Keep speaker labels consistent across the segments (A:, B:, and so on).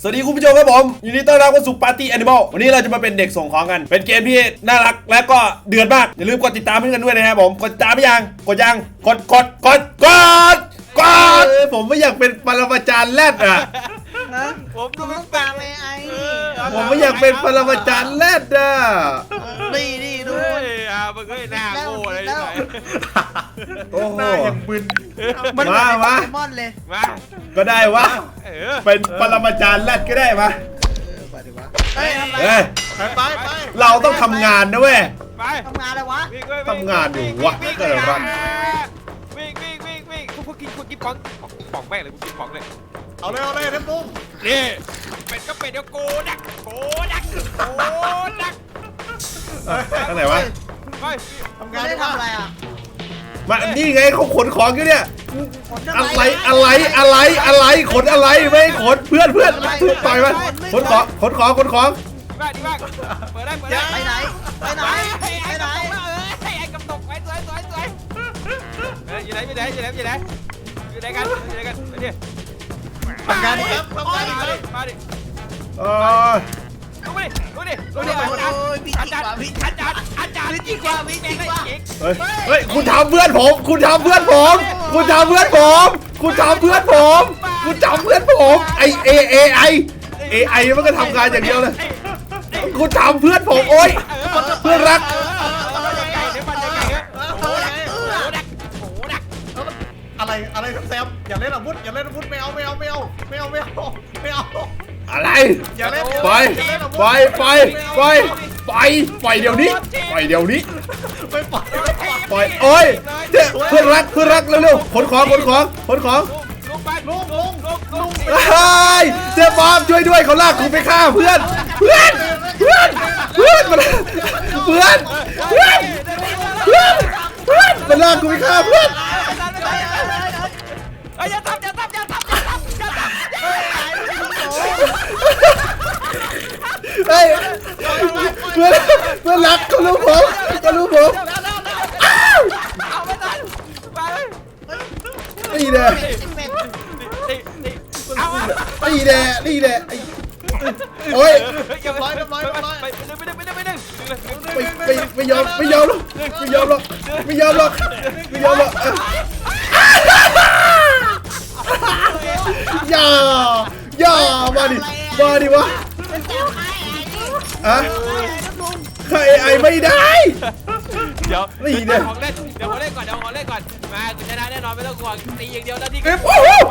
A: สวัสดีคุณผู้ชมครับผมยินดีต้อนรับเข้าสู่ปาร์ตี้แอนิมอลวันนี้เราจะมาเป็นเด็กส่งของกัน เป็นเกมที่น่ารักและก็เดือดมาก อย่าลืมกดติดตามให้กันด้วยนะครับผม กดติดตามไปยัง กดยัง กดกดกดกดกดเอ้ยผมไม่อยากเป็นปรมาจารย์แรดอะ
B: ฮะ
C: ผมดู
B: ต้องตามไอ้ไอ้
A: ผมไม่อยากเป็นปรมาจารย์แรดอะ
B: นี่นี่ดู
C: เฮ้ย อะมันก็หน้าโง่เลย
B: แล้ว
A: โอ้โห
B: มัน
A: มา
B: เห
A: มา
B: อนโปเกมอนเลย
C: มา
A: ก็ได้วะ
C: เออ
A: เป็นปรมาจารย์แรดก็ได้ปะ
B: เออไปดิวะเฮ้ยทำไร
A: เอ้ย
C: ไปไปไป
A: เราต้องทำงานนะเว้ย
C: ไป
B: ทำงานอะไรวะ
C: วิ่งเว้ย
A: ทำงานอยู่วะ
C: วิ่ง
A: เกิดอะไร
C: วิ่งวิ่งวิ่งวิ่งพวกกินพวกกินป๋องป๋องแม่งเลยกูกินป๋องเลย
D: เอาเลยเอาเลยเทมปุ้ม
C: นี่เป็ดก็เป็ดเดี๋ยวโกดักโกดักโกดัก
A: ทางไหนวะ
C: ไป
D: ทำ
B: งางา
D: นน
B: ได้
D: ดีก
B: ทำ
D: ว่า
B: อะไรอะ
A: มานี่ไงเขาขนของอยู่เนี่ย
B: ขนทำ
A: อะไรอะไรอะไรอะไรขนอะไรไม่ให้ขนเพื่อนเพื่อนเพื่อนต่อยมันขนของขนของขนของ
C: ดีมากดีมากเปิดได้เปิดได้
B: ไปไหน ไปไหน
C: ไอ้
B: ไป
C: ไอ้
B: ไหน
C: กำตกเอ้ยไอ้กำตกไว้สวยสวยสวยเอ้ยอยู่ไหนอยู่ไหนอยู่ไหนอยู่ไหนอยู่ไหนกันอยู่ไหนกันไปดิ
D: ทำงานดีครับทำงานดี
C: มา
D: ค
C: ดิ
D: รับ
C: มาดิ
A: เออ
C: ดูดิดูดิดูดิอาจารย์
B: โอ้ยพี่
C: อา
B: จิก
C: จาร
B: ว่า
C: ย์
B: พี่
C: อาจารย์อาจารย์
B: พี่จิกว่าพี่จิกว่า
A: เฮ้ยเฮ้ยคุณทำเพื่อนผม คุณทำเพื่อนผม คุณทำเพื่อนผม คุณทำเพื่อนผม คุณทำเพื่อนผมไอเอเอไอเอไอมันก็ทำงานอย่างเดียวเลยคุณทำเพื่อนผมโอ๊ยเพื่อนรัก
C: ไก่เดี๋ยวมันจะไก่เฮ้ยโอ้ดักโอ้ดักโอ้ดัก
D: อะไรอะไรครับแซมอย่าเล่นอาวุธอย่าเล่นอาวุธไม่เอาไม่เอาไม่เอาไม่เอาไม่เอาไม่เอา
A: อะไร
D: อย่าเล่น
A: ไปไปไปไป ไปไปเดี๋ยวนี้ไปเดี๋ยวนี้
D: ไม่ปล่อย
A: ปล่อยโอ้ยเนี่ยเพื่อนรักเพื่อนรักเร็วๆขนของขนของขนของ
C: ลุกไปลุกลุกลุกลุก
A: เฮ้ยเจ๊บอมช่วยด้วยเขาลากกูไปฆ่าเพื่อน เพื่อนเพื่อนเพื่อนมันเพื่อนเพื่อนเพื่อนเพื่อนมันลากกูไปฆ่าเพื่อน
C: เอ้ยอย่าทำอย่าทำอย่าทำอย่าทำอย่าทำ
A: เฮ้ย เพื่อนเพื่อนรักเขารู้ผมเขารู้ผม
C: เอาไม่ทันไป
A: นี่แน่
C: นี่นี่เอาอะ
A: นี่แน่นี่แน่ไอ้โอ้ย
C: เรียบร้อยเรียบร้อยเรียบร้อยไปไปไปไปไปไป
A: ไม่ไม่ไม่ยอมไม่ยอมหรอกไม่ยอมหรอกไม่ยอมหรอกไม่ยอมหรอกย่าย่ามาดิมาดิวะ
B: อ้ไอ้
A: อะ ใครไอไม่ได้
C: เดี๋ยว
A: นี่เนี่ย
C: ของเล่นเดี๋ยวของเล่นก่อนเดี๋ยวของเล่นก่อนมาชนะแน่นอนไม่ต้องห่วงตีอย่างเดียวแล้วที่
A: เอ้ยว้าว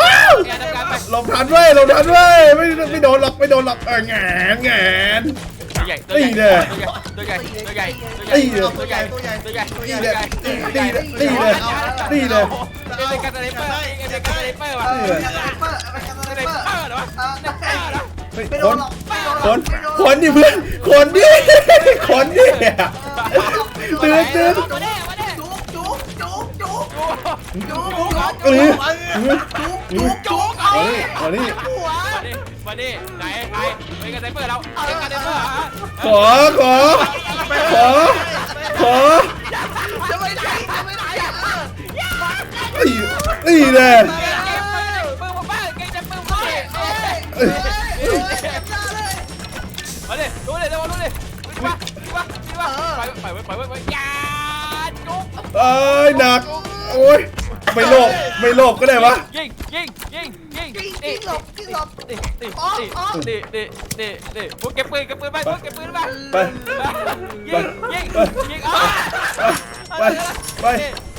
A: ว้าว
C: แกทำการไป
A: หลบทันเว้ยหลบทันเว้ยไม่ไม่โดนหรอกไม่โดนหรอกเออแงนแงน
C: ตัวใหญ่ตัวใหญ่
A: นี่เนี่ย
C: ตัวใหญ่ตัวใหญ่ตัวใหญ่
A: นี่เนี่ย
C: ตัวใหญ่ตัวใหญ่ตัวใหญ่ตัวใหญ่
A: นี่
C: ตัว
A: เนี่ย
C: ใหญ่
A: นี่เนี่ยนี่เนี่ยนี่เนี่ย
C: เป็นการสไนเปอร์เป็นการสไนเปอร์ว่ะ
B: เออสไนเปอร์เป็นส
C: ส
B: ไน
C: ไน
B: เปอร์
C: เปอร์เหรอ
B: เออ
C: สไนเปอร์เหรอ
A: เฮ้ย
B: ไม่
A: ค
B: โดน
A: น
B: หรอกไม่โดนหร
A: ค
B: อก
A: น
B: ไม่โดน
A: คนดิเพื่อนคนดิคนดิตื่นตื่น
C: มาเด้มาเด้
B: จุกจุกจุกจุก
C: ดู
B: จุกจุก
A: เออ
B: จุกจุกเอา
A: มาดิมาดิ
B: หัว
C: มาดิมาดิไหนใครเป็นการสไนเปอร์เราเป็นการสไนเปอร์ฮะ
A: ขอขอขอขอ
B: จะไปไหนจะไปไหนเออ
A: นี่นี่แน่
C: เก่งปืน ไปไปไปไปไปยาจุ๊บ
A: เอ้ยหนักโอ้ยไม่โลภไม่โลภก็ได้วะ
C: ยิงยิงยิงยิง
B: กิ้งกิ้งหลบกิ้งหลบ
C: นี่นี่นี่นี่นี่นี่พวกเก็บปืนเก็บปืนไปพวกเก็บปืนไป
A: ไป
C: ยิงยิงยิงอะ
A: ไปไป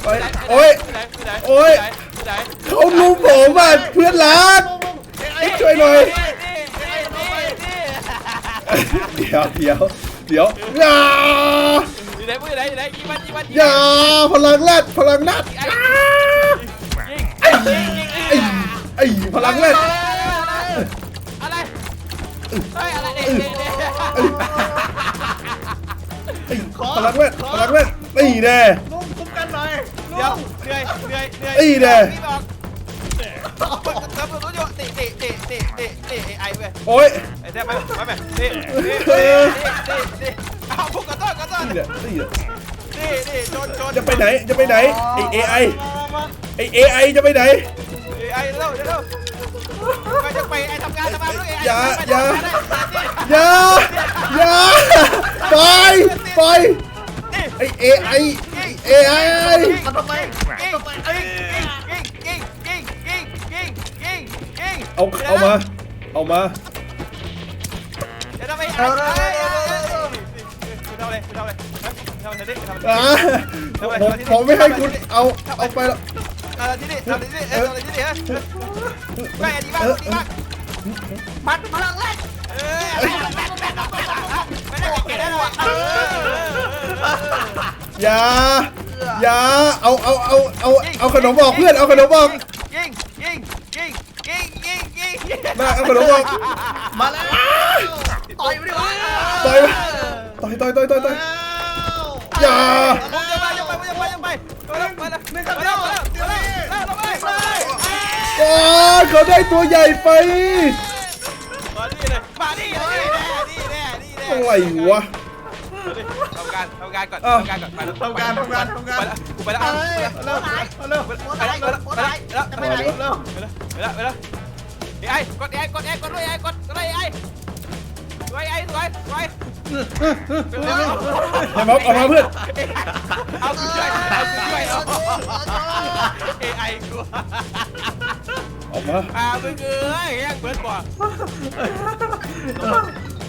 A: ไปโอ้ย
C: ไหนไหน
A: โอ้ย
C: ไหน
A: เขาลุมผมอะเพื่อนรัก ช่วยหน่อย
C: นี่นี่นี่
A: เดี๋ยวเดี๋ยวเดี๋ยวอย่า
C: อยู่ ไหนอยู่ไหนอยู่ไหนยิงมันยิงมัน
A: อย่าพลังแรดพลังนัด
C: ยิงยิงยิง
A: ไอ้ไอ้พลังแรด
C: อะไรเฮ้ยอะไรเนี่ยเนี่ยเนี่ย
A: ไอ้พลังแรดพลังแรดนี่แน่
D: ลุงคุ้มกันหน่อย
C: เดี๋ยวเหนื่อยเหนื่อยเหนื่อย
A: นี่แน่
C: นี่บอกเติมตัวโยติติติติติติไอเว้ย
A: โอ้ย
C: ไอ้แท้ไปไปไปนี่นี่นี่นี่เอาพวกกระต้อนกระต้อ น
A: นี่แหละนี่แหละ
C: นี่นี่ชนชน
A: จะไปไหนจะไปไหนไอ้ AI
C: มา
A: ไอ้ AI จะไปไหน
C: ไอเร็วเร็วไปจะไปไอทำงานทำงานด้วยไอ
A: อย่าอย่าอย่าอย่าไปไปไอเอไอเอไอ
D: มันทำไมทำไมเอ้ย
A: เอาเอามา เอามา
C: เดี๋ยวทำไมไอ้ ทำอะไรทำอะไรทำอะไรดิทำอะไร
A: อ่าผมผมไม่ให้คุณเอาเอาไปแล้ว
C: ทำอะไรที่นี่ทำอะไรที่นี่ทำอะไรที่นี่ฮะไม่ดีมากดีมาก
B: มันพลังแรก
C: เออไม่ได้เก่งแล้วอะเออ
A: อย่าอย่าเอาเอาเอาเอาเอาขนมบอกเพื่อนเอาขนมบอก
C: ยิงยิงยิงยิงยิงยิง
A: น่าเอาขนมบอก
D: มาแล้ว
B: ต่อยไปดิวะ
A: ต่อย ต่อยต่อยต่อยต่อยต่อยอย่า
C: ผมจะไปจะไปจะไปจะไปไปแล้วไปแล้ว
D: นี่
C: ไป
D: กัน
C: แล้
D: เดียวว
C: ไป
D: เดี๋ยว
C: แล้ว
D: นี้
C: ไปแล้วไปแล้ว
A: โอ้ยเขาได้ตัวใหญ่ไป
C: มาดิเลยมาดิเลยนี่แน่นี่แน่
A: อะไรวะ
C: ทำการทำการก่อน
A: อ้าว
C: ทำการก่อนไปแล้ว
D: ทำงานทำงานทำงาน
C: ไปแล้วกูไปแล้ว
B: เอ้ย
D: เร็วเร็ว
C: ไปแล้วไปแล้วไปแล้ว
B: จะไปไหน
D: เร็ว
C: ไปแล้วไปแล้วไอ้กดไอ้กดไอ้กดด้วยไอ้กดกดไอ้ไอ้สวยไอ้ สวยสวย
A: ให้ม็อบเอามาเพื่อน
C: เอากูช่วยเอากูช่วยเอาเอไอกู
A: ออกมา
C: อ่ามึงเอ้ยยังเบิร์ดกว่า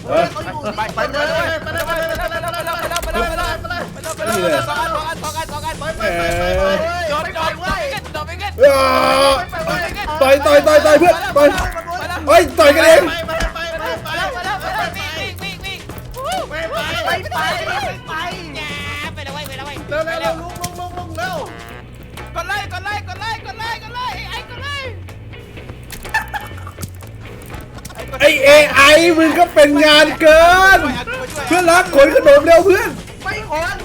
A: เอ้ย
B: เขาอยู่
C: ไป
B: ที่
C: ไปเลยไปเลยไปเลยไปเลยไปเลยไปเลยไปเลยไปเลยไปเลยไปเลยสองอันสองอันสองอันสองอัน
A: แหม
C: โดนโดนเว้ยโดนไปเงิน
A: อ่าต่อยต่อยต่อยต่อยเพื่อนต่อยเฮ้ยต่อยกันเอง
D: ไอ
A: เอไอมึงก็เป็นงานเกิน เพื่อนรักขนขนมเร็วเพื่อน
B: ไม่ขน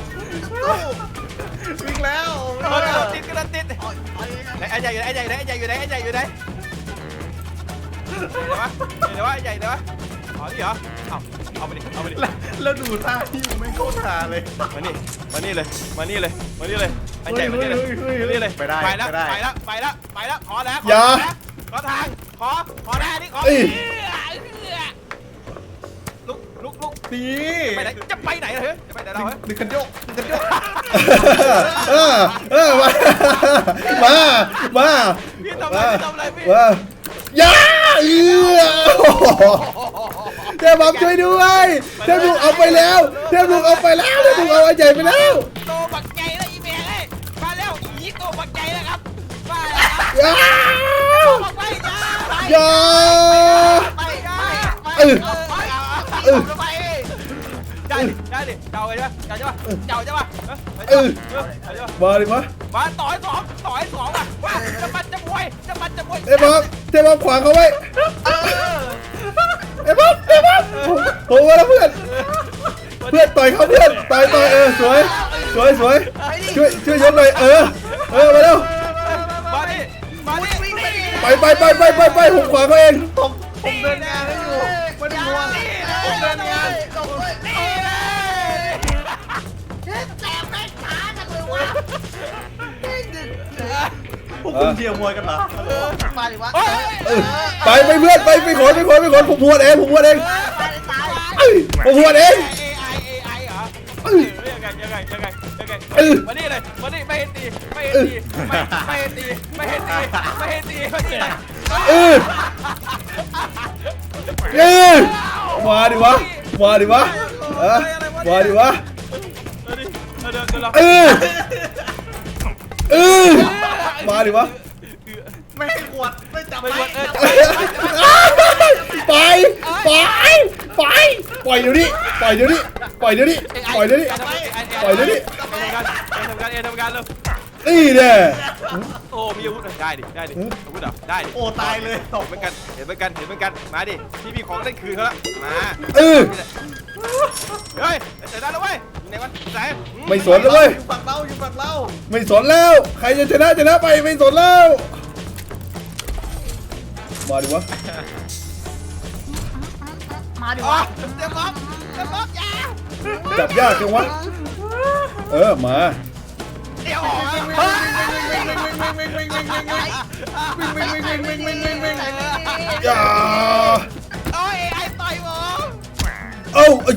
D: วิ่งแล้ว
C: กระติดกระติดไอ้ใหญ่อยู่ไหนไอ้ใหญ่ไหนไอ้ใหญ่อยู่ไหนไอ้ใหญ่อยู่ไหนเดี๋ยววะเดี๋ยววะใหญ่เดี๋ยววะอ๋อนี่เหรอเอาเอาไปดิเอาไปดิ
D: แล้วดูท่าที่มึงไม่โคตรหาเลย
C: มานี่มานี่เลยมานี่เลยมานี่เลยไอ้ใหญ่มานี่เลยมานี่เลย
D: ไปได้
C: ไปแล้ว
D: ไปได้
C: ไปแล้วไปแล้วไปแล้วขอแล้ว
A: อย่า
C: ขอทางขอขอได้นี่ขอ ลุกลุก
D: ตี
C: ไปไหนจะไปไหนเฮ้ยจะไปไหนเราเฮ้ย
D: ดึงกันโยกดึงกันโยก
A: เออเออมามามา
C: พี่ทำอะไรพี่ทำอะไรพี่
A: มาอย่าเอือเทพบับช่วยด้วยเทพบุกเอาไปแล้วเทพบุกเอาไปแล้วเทพบุกเอาไอ้ใหญ่ไปแล้ว
C: โตบักใหญ่แล้วอีเมลเลยมาแล้วอีโตบักใหญ่แล้วครับมาแล้วครับ
A: อย่า
C: ออกไปจ้าไป
A: อย่า
C: ไปจ้าไป
A: เออ
C: ไป
A: เอ
C: เจ้าใช่ปะเจ้าใช่ปะ
A: เออ
C: เจ้าใช่ปะ
A: มาดิมา
C: มาต่อยสองต่อยสองอะว่าจะมันจะมวยจะมันจะมวย
A: เทพบับเทพบับขวางเขาไว้
C: เออ
A: เทพบับเทพบับผมผมมาแล้วเพื่อนเพื่อนต่อยเขาเพื่อนต่อยต่อยเออสวยสวยสวยช่วยช่วยยกหน่อยเออเออมาเร็ว
C: มาดิมาดิ
A: ไปไปไปไปไปไปผมขวางเขาเอง
D: ผมผมเดินงานให้อยู่ม่ได้ห่วผมเดินงาน คุณเชียร์มวยกันเหรอ
B: มาดิวะ
A: เออไปไปเพื่อนไปไปขนไปขนไปขนผมพวดเองผมพวดเอง
B: ตายตาย
A: เอ้ยผมพวดเอง
C: AI AI เหรอ
A: เอ้ย
C: ยังไงยังไงยังไงยังไง
A: เออ
C: มานี่เลยมานี่ไม่เห็นตีไม่เห็นตีไม่ไม่เห็นตีไม่เห็นตีไม่เห็นตีไม่เห็นตี
A: เออเออมาดิวะมาดิวะเออมาดิวะ
C: เดี๋ยวเดี๋ยวเดี๋ยวเรา
A: เออเออมา ดิวะ
D: ไม่ให้ขวดไม่จับ
C: ไป
D: ไป
C: หมดเออ
A: ไปไปไปปล่อยเดี๋ยวนี้ปล่อยเดี๋ยวนี้ปล่อยเดี๋ยวนี้ปล่อยเดี๋ยวนี้ปล่อยเดี๋ยวนี้
C: ทำการทำการเอทำการเลย
A: นี่แน่
C: โอ้มีอาวุธได้ดิได้ดิอาวุธเหรอได้ดิ
D: โอ้ตายเลยตก
C: เหมือนกันเห็นเหมือนกันเห็นเหมือนกันมาดิพี่มีของเล่นคืนเขาละมา
A: เออ
C: เฮ้ยเสร็จแล้วเว้ยไหนวะไหน
A: ไม่สนแล้วเว้ย
D: อยู่ฝั่งเราอยู่ฝั่งเรา
A: ไม่สนแล้ว ใครจะชนะชนะไปไม่สนแล้วมาดิวะ
B: มาดิ
C: อ๋อ
B: วะ
C: เดี๋ยวม็อบเดี๋ยวม็อบยา
A: จับยากจังวะเออมา
C: เดี๋ยว
D: วิ่งวิ่งวิ่งวิ่งวิ่งวิ่งวิ่งวิ่งวิ่งวิ่งวิ่งวิ่งวิ่งวิ่งวิ่งวิ่งวิ่ง
A: อย่า
C: โอ้ย
A: อ้าเอ้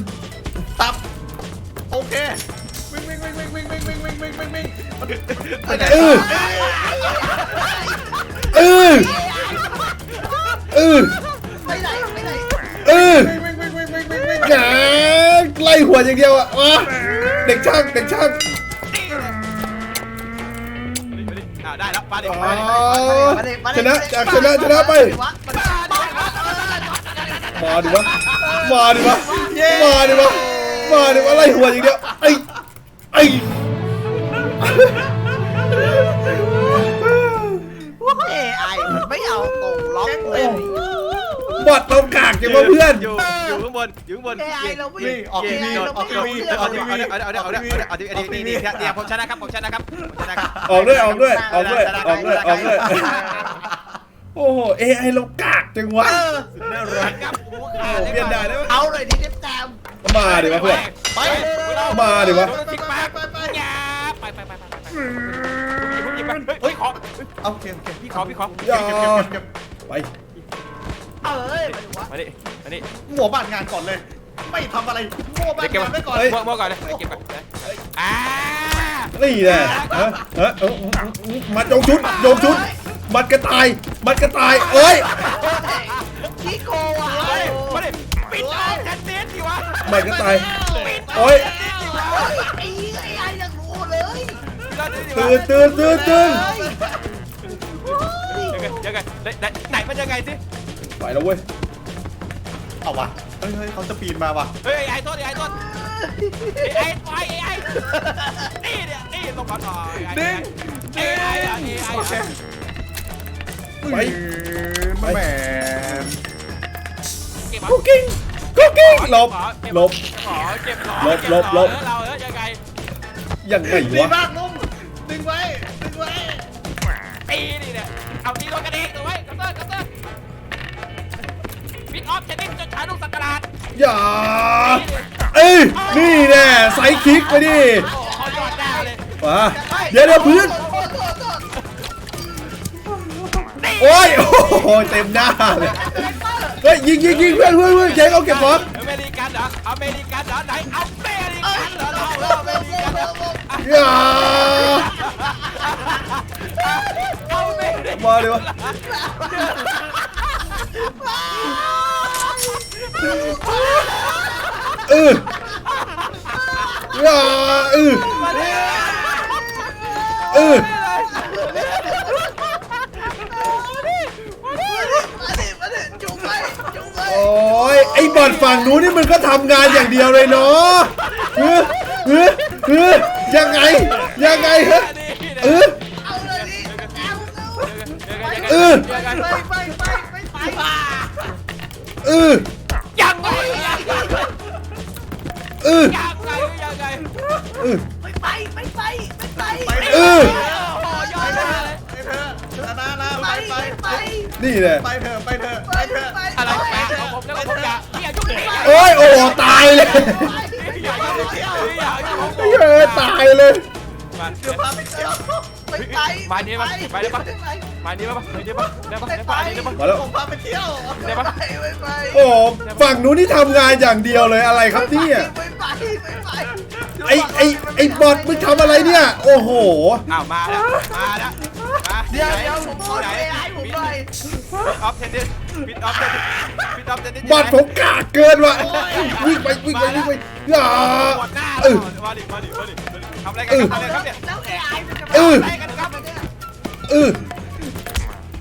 D: ตับโอเควิ่งวิ่งวิ่งวิ่งวิ่งวิ่งวิ่งวิ่งวิ่งวิ่งวิ่ง
A: เออเออเออ
B: ไปไหนไปไหน
A: เออ
D: วิ่งวิ่งวิ่งวิ่งวิ่งวิ่งวิ่ง
A: แหงไล่หัวอย่างเดียวอะเด็กช่างเด็กช่าง
C: ได้แล้วมาดิ
A: อ๋อ
C: มาดิ
A: ชนะจากชนะชนะไป มาดิวะ มาดิวะ มาดิวะ มาดิวะไล่หัวอย่างเดียว ไอ้ไอ้
B: เอ้ไอไม่เอาตรงล็อกเลย
A: บอดเรากากจังวะเพื่อน
C: อยู่อยู่ข้างบนอยู่ข้างบน
B: เอ้ไอเราไม่
D: นี่ออกทีวีออกทีวี
C: เอา
D: ออก
C: ดิ
D: ทีวี
C: เอาดิเอาดิเอาดิเอาดิเอาดินี่นี่เดี๋ยวผมชนะครับผมชนะครับผมชนะครับ
A: ออกด้วยออกด้วยออกด้วยออกด้วยออกด้วยโอ้โหเอไอเรากากจังวะ
C: น่ารักครับโอ้โห
A: โอ้โหเปลี่ยนได้แล้ว
B: เอาเลยที่เต็มแต้ม
A: มาดิวะเพื่อน
C: ไป
A: มาดิวะ
C: ทิกปากยาไปไปไปไปไปเฮ้ยขอ
D: เอาเก็บเก็บ
C: พี่ขอพี่ขอ
A: อย่า
D: เก็บเก็บเก็บ
A: ไป
B: เอ้ยมาดูวะ
C: มาดิมาดิ
D: หัวบ้านงานก่อนเลย ไม่ทำอะไรหัวบ้าน
C: เก็บ
D: งานไว้ก่อน
C: มั่วมั่วก่อนเลยเก็บก่อนอ่า
A: นี่แหละฮะฮะเออมาโยงชุดโยงชุด มัดกระต่าย มัดกระต่าย เอ้ย
B: ขี้โกวะ
C: เฮ้ยมาดิปิดออกจัดเน็ตดิวะ
A: มัดกระต่าย โอ้ย
B: ไอ้ไอ้ไอ้ยังรู้เลย
A: ตื่นตื่นตื่นตื่น
C: ยังไงยังไงไหนมันยังไงสิ
A: ไปแล้วเว้ย
D: เอาวะเฮ้ยเฮ้ยเขาจะปีนมาว่ะ
C: เฮ้ยไอ้ต้นไอ้ต้นไอ้ไอ้ไอ้นี่เนี่ยนี่ลงมาหน่อยไอ้ไอ้ไอ้ไอ้ไอ้
D: โอเค
A: ไป
D: ไปแหม
C: เก็บ
A: กุ๊กกิ้งกุ๊กกิ้งหลบหลบ
C: ขอเก็บหลอ
A: ลบลบลบ
C: เราเออยังไง
A: ยังไง
D: ดี
A: วะ
D: มากลุงดึงไว้ดึงไว้
C: ตีนี่เนี่ยเอาตีโดนกระดิ่งตัวไว้กัตเตอร์กัตเตอร์ปิด ออฟจะดิ้นจนฉายลูกสักการาด
A: อย่าเอ้ยนี่แน่ไซส์คิกไปดิ
C: โอ้โหยอดแน่เลย
A: มาเดี๋ยวเดี๋ยวเพื่อน
B: โทษโทษโทษ
A: โอ้ยโอ้โหเต็มหน้าเลยเฮ้ยยิงยิงยิงเพื่อนเพื่อนเพื่อนเค้กเอาเก็บของ
C: อเมริกันเหรออเมริกันเหรอไหนอเมริกันเหรอเราเหรออเมริกันเหรอ
A: อย่า
C: เอาเมริกัน
A: มาดิวะ เอออย่าเออเออ
B: จุกไปจุกไป
A: โอ้ยไอ้บอดฝั่งนู้นนี่มันก็ทำงานอย่างเดียวเลยเนาะเออเออเออยังไงยังไงฮะเออ
B: เอาเลยดิเอา
A: เออ
B: ไปไปไปไป
A: เออ เออ
C: ยังไงยังไง
A: เออ
B: ไม่ไปไม่ไปไม่ไป
D: ไป
A: เออ
C: โอ้ยอดเลย
D: ไปเถอะชนะนะ
B: ไป
D: ไปไป
B: ไป
A: นี่แหละ
D: ไปเถอะไปเถอะ
B: ไป
D: ไปเถอะ
B: ไป
C: อะไรแปลกของผมแล้วผมอยากอยากยุ่งเลย
A: โอ้ยโอ้ตายเลย
C: อยากยุ่งอยากยุ่ง
A: เฮ้ยตายเลย
C: มา
D: เดี๋ยวพาไปเที่ยว
B: ไปไป
C: มานี่ปะไปได้ปะมานี่ได้ปะได้ปะได้ปะได้ปะได้ปะ
A: มาแล้ว
D: ผมพาไปเที่ยว
C: ได้ปะ
B: ไปไปไป
A: โอ้ฝั่งนู้นนี่ทำงานอย่างเดียวเลยอะไรครับเนี่ย
B: ไปไปไปไป
A: ไอไอไอบอทมึงทำอะไรเนี่ย โอ้โห
C: อ้าวมาแล้วมาแล้วมา
B: เดี๋ยวเดี๋ยวผมพูด
C: ไหน
B: ไอ้ไอ้ผมหน่อย
C: ปิดออฟเทนนิสปิดออฟเทนนิสปิดออฟเทนนิส
A: บอทผมกากเกินว่ะวิ่งไปวิ่งไปวิ่งไปอย่า
C: ปวดหน้า
A: เออ
C: มาดิมาดิมาดิ ทำอะไรกันทำอะไรครับเนี่ย
B: แล้วไอ้ไอ้มันจะ
A: เออ
C: อะไรกันครับเนี่ย
A: เออ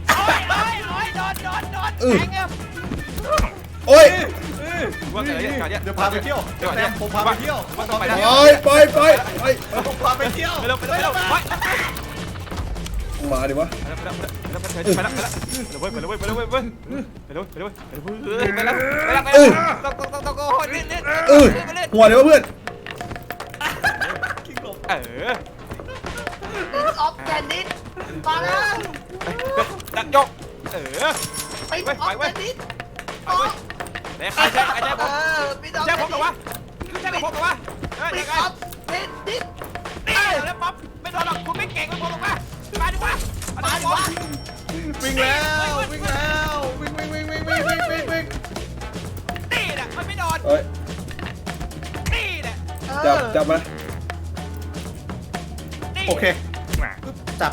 C: โอ้ยโอ้ยโอ้ยโดนโดนโดน
A: เออ
C: แทงเงี้ย
A: โอ้ย
C: ว่าไงเนี่ยก่อนเนี่ย
D: เดี๋ยวพาไปเที่ยว
C: เดี๋ยวก่อน
D: แซ
C: เนี่ย
D: มผมพาไปเที่ยว
C: ว่าต้องไป
A: ไป
C: นะ
A: ไปไปไป
D: ผมพาไปเที่ยว
C: ไปเร็วไปเร็วไปเร็วไป
A: มาดิวะ
C: ไปแล้วไปแล้วไปแล้วไปแล้วไปแล้วไปแล้วไปแล้วไปแล้วไปแล้วไปแล้วไปแล้วไปแล้วไปแล้วไปแล้วต้องต้องต้องต้องโอ้ยนี่นี่
A: เออหัวเดี๋ยวเพื่อน
D: คิงกบ
C: เออ
B: ดิสออฟแทนนิสมาแล้ว
C: ดักยกเออ
B: ไปออฟแทนนิส
C: ไปเว้ยไหนใครใช่ใครใช่
B: เอ
C: ผม
B: อปิดออฟ
C: ใช่ผมหรอวะใช่ผมหรอวะเฮ้ย
B: ปิ
C: ยั
B: ด
C: งไง
B: ออฟแทนนิส
C: นี่แล้วป๊อปไม่โดนหรอกคุณไม่เก่งไม่พอหรอกมามาดิวะ
B: มาดิวะ
D: วิ่งแล้ววิ่งแล้ววิ่งวิ่งวิ่งวิ่งวิ่งวิ่งวิ่งวิ่ง
C: นี่แหละมันไม่โดน
A: เอ้ยจับจับมา
D: โอเคจับ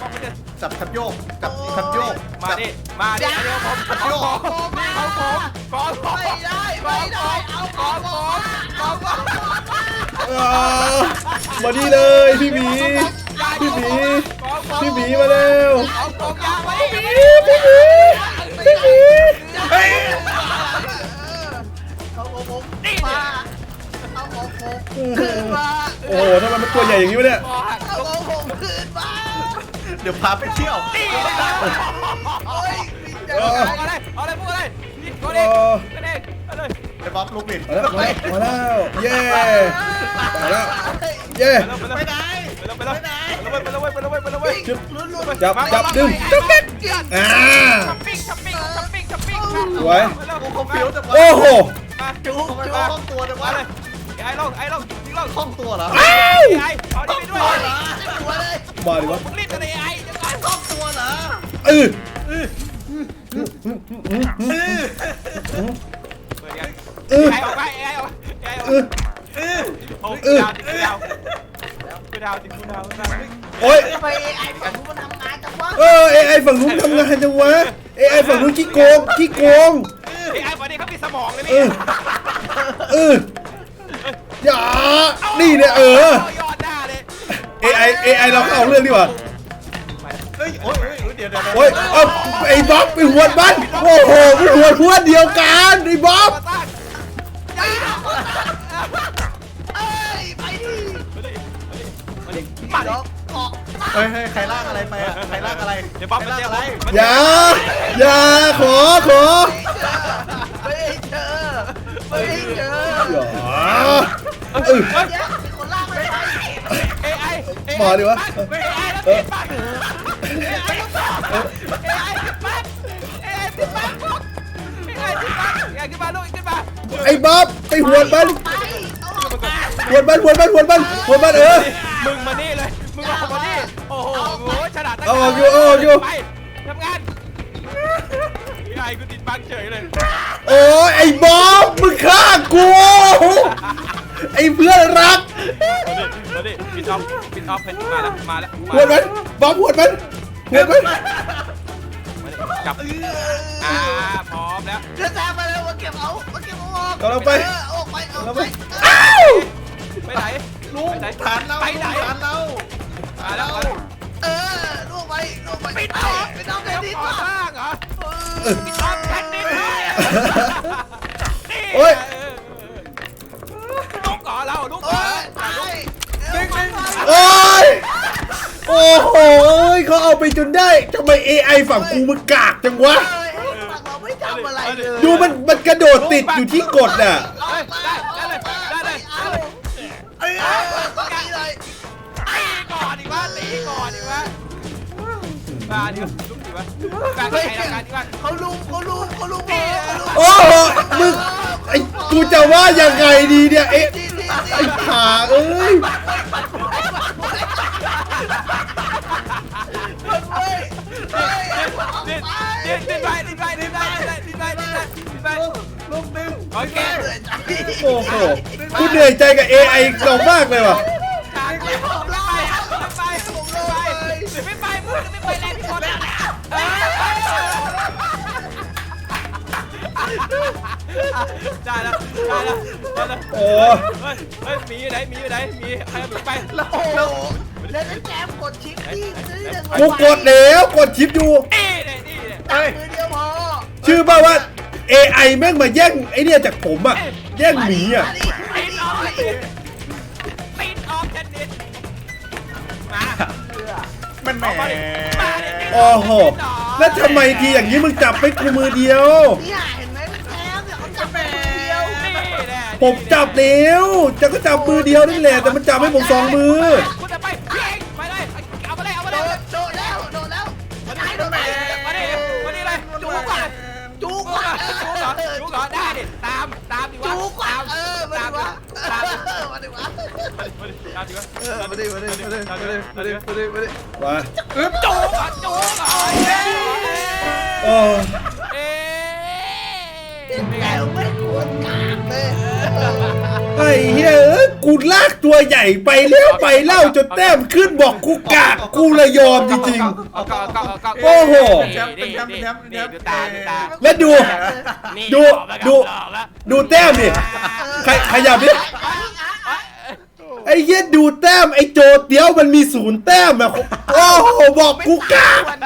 D: จับทับโยกจับทับโยก
C: มาดิ มาดิเดี๋ยวผมเอาของนี่เอาของของของ
B: ไม่ได้ ไม่ได้ เอา
C: ของของของของ
A: อ่ามาดีเลยพี่หมีพี่หมีพี่หมีมาเร็ว
C: เอาของยาไว้
A: พี่หมีพี่หมีพี่หมี
D: เฮ้ย
B: เอาของผม
C: นี่
B: มาเอาของผมคืนมา
A: โอ้โหทำไมมันตัวใหญ่อย่างนี้วะเนี่ย
B: เอาของผมคืนมา
D: เดี๋ยวพาไปเที่ยว
B: โอ้ยมีเจ้า
A: เออ
C: เอาอะไรเอาอะไรพูดอะไรนี่ก็เด็กก็เด็กเอาเลย
D: ไอ้บ๊อบลูกบิด
A: มาแล้วมาแล้วมาแล้วเย้มาแล้วเย้
C: ไปแล้ว
D: ไหน
C: ไปแล้วไปแล้วไปแล้วไปแล้วไปแล้วไปแล้ว
A: จึ๊บ
B: ลุ้นลุ้น
A: จับจับดึงจับกันอ่า
C: ช้อปปิ้งช้อปปิ้งช้อปปิ้งช้อปปิ้ง
A: สวย
D: กูคงฟี้ยวจังวะ
A: โอ้โห
C: มา
D: จู
C: จุ๊
D: ทำไม
C: มา
D: มาห้องตัวจังวะ
C: เลยไอ้ลงไอ้ลงยิงลง
D: ห้องตัวเหรอ
A: อ้าว
C: ไอ้เอาดิไปด้วย
B: ตัวเลย
A: มาดิวะ
C: มึงรีบกันเลยไอ้เดี๋ยวก่อน
D: ห้องตัวเหรอ
A: เออ
C: เปิดกัน
A: เออ
C: ไอ้ออกไปไอ้ออกไอ้ออก
A: เออ
D: เออ
C: โอ้ดาวติดดาวติดดาวติดดาวติดดาว
A: โอ้ย
B: ไปไอ้ฝั่งนู้นมันทำงานจังวะ
A: เออเอไอฝั่งนู้นทำงานจังวะเอไอฝั่งนู้นขี้โกงขี้โกง
C: ไอ้ไอ้วันนี้เขามีสมองเลย
A: เอ
C: นี่
A: อเอออย่านี่เนี่ยเออ AI AI เราเข้าเรื่องดีกว่า
D: เฮ้ยโอ้ยเดี๋ยวเดี๋ยว
A: โอ้ยเอาไอ้บ๊อบไปหวดบ้านโอ้โหไปหวดพวดเดียวกันไอ้บ๊อบ
C: มาตั้ง
B: เอ้ยไปดิ
C: มาดิ
B: มาดอกเกาะ
D: เฮ้ยเฮ้ยใครลากอะไรไปอะใครลากอะไร
C: เดี๋ยวป๊อป
D: ใคร
C: มัน
D: ลาก
C: เดี๋ยว
D: อะไร
A: อย่าอย่าขอขอ
B: ไม่ได้เจอไม่ได้เจอ
A: อย่าเออ
B: มา
A: ดิวะ
C: เอไอ้ติดปั๊บเอไอเอไอติดปั๊บเอไอติดปั๊บเอไอติดปั๊บเอไอขึ้นมาลูกขึ้นมา
A: ไอ้บ๊อบไปหวดบ้าน
B: ไอาออกมา
A: หวดบ้านหวดบ้านหวดบ้านหวดบ้านเออ
C: มึงมานี่เลยมึงมามานี่โอ้โหโอ้ฉลาด
A: เอาออกอยู่เอาออกอยู่
C: ไปทำงานไอ้กูติดบังเฉยเลย
A: โอ้ไอ้บ๊อบมึงฆ่ากูไอ้เพื่อนรัก
C: มาดิปิดออฟปิดออฟเพนมาแล้วมาแล้ว
A: หวดมันบ๊อบหวดมันหวดมัน
C: กลับอ่าพร้อมแล้ว
B: เดี๋ยวแซมมาเร็วมาเก็บเอามาเก็บเอาออก
A: กำลังไป
B: เออออกไปออก
A: กำลัง
B: ไป
A: ไปอ้าว
C: ไปไหน
D: ลุง
C: ไปไหน
D: ฐานเรา
C: ไปไหน
D: ฐานเรา
C: มาแล้ว
B: เออล่วงไปล่วงไป
C: ปิด
B: ไป
C: ออฟ
B: ไปน้องแดนดิส
C: ก่อ
B: ว่ะ
C: สร้างเหรอ
B: เออ
C: ปิดออฟแผ่นดินเลยลูกก่อเราลูก
B: เอ
C: ก่อ
A: โอ้ยโอ้โหเอ้ยเขาเอาไปจนได้ทำไม AI ฝั่งกูมันกากจังวะ
B: ฝั่งเราไม่ทำอะไรเลย
A: ดูมันมันกระโดดติดอยู่ที่กดน่ะ
B: เอามา
C: ได้ได้เลยได้เลยได้เลย
B: เออก็ดีเลย
C: ตีก่อนดีวะตีก่อนดีวะมาดิวลุกดิวะการใช้ทำงานดีวะ
B: เขาลุมเขาลุมเขาลุมเขาลุม
A: โอ้โหมึงไอ้กูจะว่ายังไงดีเนี่ยเอ๊ะ ไอ้ขาเอ้ย
B: เฮ้ยเฮ้ย
C: ดิ้นดิ้นดิ้นไปดิ้นไปดิ้นไปดิ้นไปดิ้นไปดิ้นไป
D: ลุงดึง
C: โอเค
A: โอ้โหกูเหนื่อยใจกับ AI เรามากเลยว่ะ
C: ทางไม่ไปมึงไม่ไปแรงที่สุดได้แล้วได้แล้วได้แล้ว
A: โอ้
C: เฮ้ยเฮ้ยมีอยู่ไหนมีอยู่ไหนมีใครเอาหนูไป
B: แล้วโอ้โหแล้วแจมกดชิปที่ซื้อหนึ่ง
A: กูกดแล้วกดชิปอยู่
C: นี่เลยนี่เลย
B: ตัดมือเดียวพอ
A: ชื่อป่าว่า AI แม่งมาแย่งไอ้เนี่ยจากผมอะแย่งหมีอะ
C: ปิดออฟปิดออฟเทนนิสมา
D: มันแหม
A: โอ้โห แล้วทำไมทีอย่างนี้มึงจับไปกูมือเดียว
B: เนี่ยเห็
C: น
A: ผมจับแล้วจะก็จับมือเดียวนั่นแหละแต่มันจับให้ผมสองมือ
C: คุณจะไปเองไปเลย เอามาเลย เอามา
B: โด
C: เลย
B: นโดนแล้วโดนแล้วมันหายโดนไป
C: มาดิมาดิเลยจูกก่อน
B: จู
C: จู
B: ก
C: ก
B: ว่ะ
C: ก่อนจูกก่อนจูกก่อนได้ดิ ตาม ตามดิวะ
B: จูกว่ะ
C: ตาม
B: เออมา
C: ตาม
B: ดิวะ
C: ตาม
B: มาดิวะ
C: ตามดิวะ
B: เออมาดิมาดิมาดิมาดิมาดิมาดิมาดิ
A: มา
C: จูกก่อนจูกก่อน
A: โอ้
C: เอ๊ะ
B: แกไม่ควรกาก เลย
A: ไอ้เฮ้ยเอ้ยกูลากตัวใหญ่ไปเลี้ยวไปเล่าจนแต้มขึ้นบอกกูกากกูเลยยอมจริง
C: เอาก็เอาก็เอาก็
A: โอ้โห
C: นี่นี่นี่นี่ดูตาดูตา
A: ๆ แล้วดู
C: นี่
A: ดู
C: ออกมาครับ
A: ดู
C: ออกแล้ว
A: ดูแต้มดิใครขยับดิไอ้เหี้ยดูแต้มไอ้โจเตี้ยวมันมีศูนย์แต้มอะโอ้โหบอกกูกาก
C: วัน